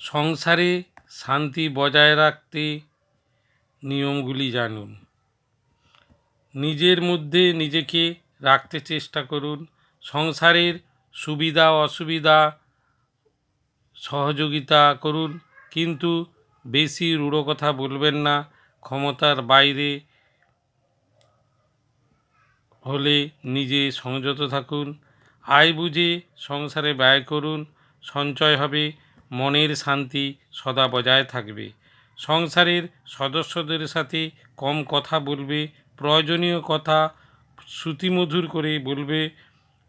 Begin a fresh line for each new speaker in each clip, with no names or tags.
সংসারে শান্তি বজায় রাখতে নিয়মগুলি জানুন। নিজের মধ্যে নিজেকে রাখতে চেষ্টা করুন। সংসারের সুবিধা, অসুবিধা সহযোগিতা করুন। কিন্তু বেশি রূঢ় কথা বলবেন না। ক্ষমতার বাইরে হলে নিজে সংযত থাকুন। আয় বুঝে সংসারে ব্যয় করুন। সঞ্চয় হবে। মনের শান্তি সদা বজায় থাকবে। সংসারের সদস্যদের সাথে কম কথা বলবে, প্রয়োজনীয় কথা শ্রুতিমধুর করে বলবে,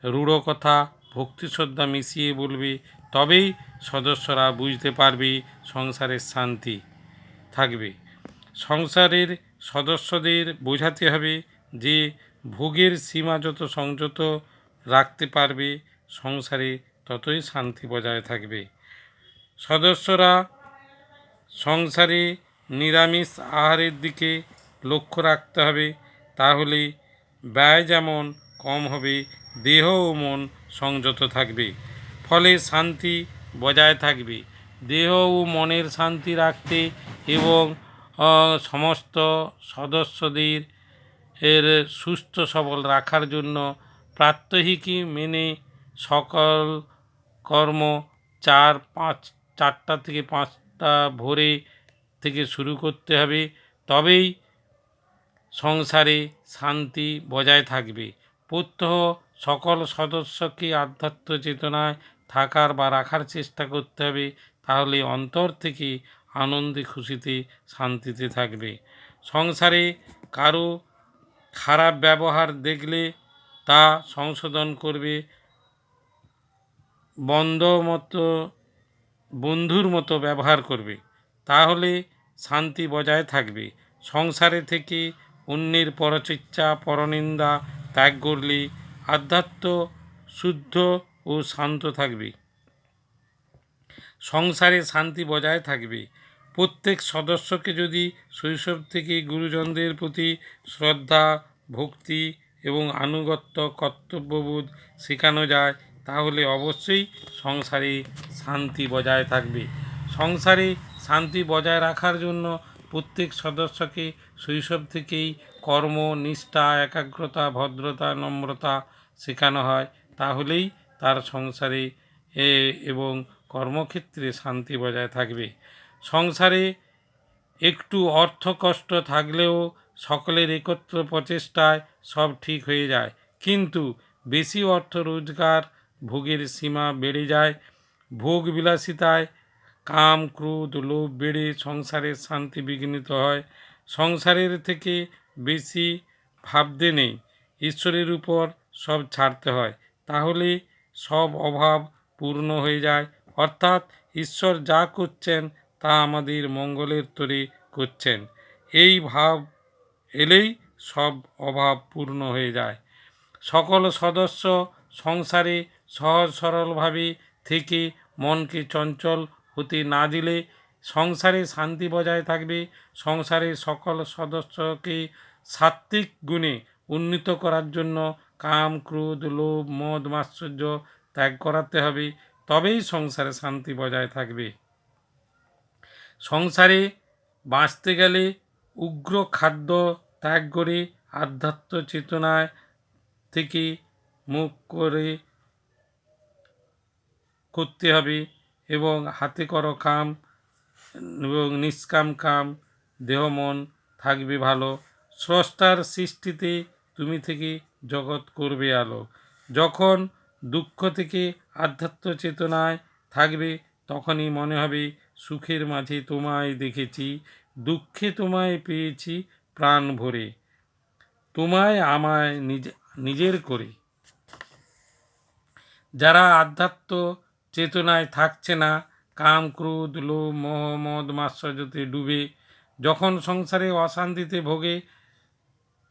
রূঢ় কথা ভক্তি শ্রদ্ধা মিশিয়ে বলবে, তবেই সদস্যরা বুঝতে পারবে সংসারের শান্তি থাকবে। সংসারের সদস্যদের বোঝাতে হবে যে ভোগের সীমা যত সংযত রাখতে পারবে, সংসারে ততই শান্তি বজায় থাকবে। সদস্যরা সংসারে নিরামিষ আহারের দিকে লক্ষ্য রাখতে হবে, তাহলে ব্যয় যেমন কম হবে দেহ ও মন সংযত থাকবে। ফলে শান্তি বজায় থাকবে। দেহ ও মনের শান্তি রাখতে এবং সমস্ত সদস্যদের এর সুস্থ সবল রাখার জন্য প্রাত্যহিকী মেনে সকল কর্ম চার পাঁচ চারটা থেকে পাঁচটা ভোরে থেকে শুরু করতে হবে। তবেই সংসারে শান্তি বজায় থাকবে। প্রত্যহ সকল সদস্যকে আধ্যাত্ম চেতনায় থাকার বা রাখার চেষ্টা করতে হবে। তাহলে অন্তর থেকে আনন্দে খুশিতে শান্তিতে থাকবে। সংসারে কারও খারাপ ব্যবহার দেখলে তা সংশোধন করবে। বন্ধ মতো বন্ধুর মতো ব্যবহার করবে। তাহলে শান্তি বজায় থাকবে। সংসারে থেকে অন্যের পরচর্চা পরনিন্দা ত্যাগ করলে আধ্যাত্ম শুদ্ধ ও শান্ত থাকবে। সংসারে শান্তি বজায় থাকবে। প্রত্যেক সদস্যকে যদি শৈশব থেকে গুরুজনদের প্রতি শ্রদ্ধা, ভক্তি এবং আনুগত্য, কর্তব্যবোধ শেখানো যায় তাহলে অবশ্যই সংসারে শান্তি বজায় থাকবে। সংসারে শান্তি বজায় রাখার জন্য প্রত্যেক সদস্যকে শৈশব থেকেই কর্ম, নিষ্ঠা, একাগ্রতা, ভদ্রতা, নম্রতা শেখানো হয়। তাহলেই তার সংসারে, এ, এবং কর্মক্ষেত্রে শান্তি বজায় থাকবে। সংসারে একটু অর্থ কষ্ট থাকলেও সকলের একত্র প্রচেষ্টায় সব ঠিক হয়ে যায়। কিন্তু বেশি অর্থ রোজগার ভোগের সীমা বেড়ে যায়, ভোগ বিলাসিতায় কাম, ক্রোধ, লোভ বেড়ে সংসারের শান্তি বিঘ্নিত হয়। সংসারের থেকে বেশি ভাবতে নেই, ঈশ্বরের উপর সব ছাড়তে হয়। তাহলে সব অভাব পূর্ণ হয়ে যায়। অর্থাৎ ঈশ্বর যা করছেন, তা আমাদের মঙ্গলের তরে করছেন। এই ভাব এলেই সব অভাব পূর্ণ হয়ে যায়। সকল সদস্য সংসারে সহজ সরলভাবে থেকে মনকে চঞ্চল হতে না দিলে সংসারে শান্তি বজায় থাকবে। সংসারে সকল সদস্যকে সাত্ত্বিক গুণে উন্নীত করার জন্য কাম, ক্রোধ, লোভ, মদ, মাৎসর্য ত্যাগ করাতে হবে। তবেই সংসারে শান্তি বজায় থাকবে। সংসারে বাঁচতে গেলে উগ্র খাদ্য ত্যাগ করে আধ্যাত্ম চেতনায় থেকে মুখ করে করতে হবে এবং হাতে করো কাম এবং নিষ্কাম কাম, দেহ মন থাকবে ভালো। স্রষ্টার সৃষ্টিতে তুমি থেকে জগৎ করবে আলো। যখন দুঃখ থেকে আধ্যাত্ম চেতনায় থাকবে, তখনই মনে হবে, সুখের মাঝে তোমায় দেখেছি, দুঃখে তোমায় পেয়েছি প্রাণ ভরে। তোমায় আমায় নিজে, নিজের করে। যারা আধ্যাত্ম চেতনায় থাকছে না। কাম, ক্রোধ, লোভ, মোহ, মদ, মাৎসর্যতে ডুবে। যখন সংসারে অশান্তিতে ভোগে,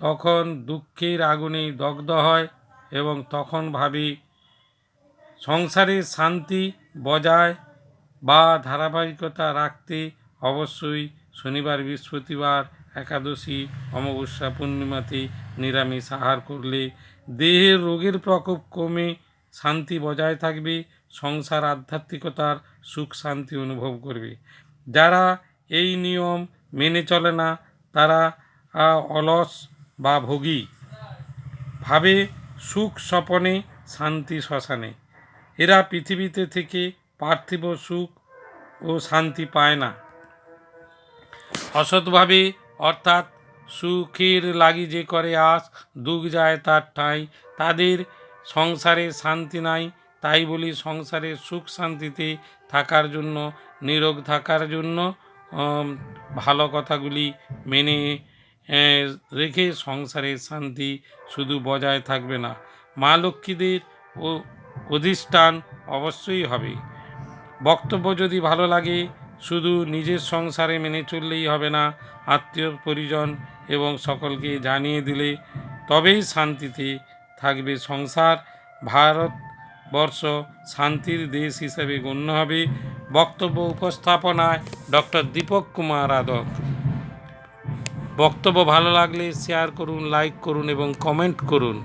তখন দুঃখের আগুনে দগ্ধ হয় এবং তখন ভাবে, সংসারে শান্তি বজায় বা ধারাবাহিকতা রাখতে অবশ্যই শনিবার, বৃহস্পতিবার, একাদশী, অমাবস্যা, পূর্ণিমাতে নিরামিষ আহার করলে দেহের রোগের প্রকোপ কমে শান্তি বজায় থাকবে সংসার আধ্যাত্মিকতার সুখ শান্তি অনুভব করবে। যারা এই নিয়ম মেনে চলে না, তারা অলস বা ভোগী। ভাবে সুখ স্বপনে, শান্তি শ্মশানে। এরা পৃথিবীতে থেকে পার্থিব সুখ ও শান্তি পায় না। অসৎভাবে, অর্থাৎ সুখের লাগি যে করে আস, দুঃখ যায় তার ঠাঁই। তাদের সংসারে শান্তি নাই তাই বলি সংসারে সুখ শান্তিতে থাকার জন্য, নিরোগ থাকার জন্য ভালো কথাগুলি মেনে রেখে সংসারের শান্তি শুধু বজায় থাকবে না। মা লক্ষ্মীদের ও, অধিষ্ঠান অবশ্যই হবে। বক্তব্য যদি ভালো লাগে, শুধু নিজের সংসারে মেনে চললেই হবে না, আত্মীয় পরিজন এবং সকলকে জানিয়ে দিলে তবেই শান্তিতে থাকবে সংসার। ভারতবর্ষ শান্তির দেশ হিসেবে গণ্য হবে। বক্তব্য উপস্থাপনায় ডক্টর দীপক কুমার আদক। বক্তব্য ভালো লাগলে শেয়ার করুন লাইক করুন এবং কমেন্ট করুন।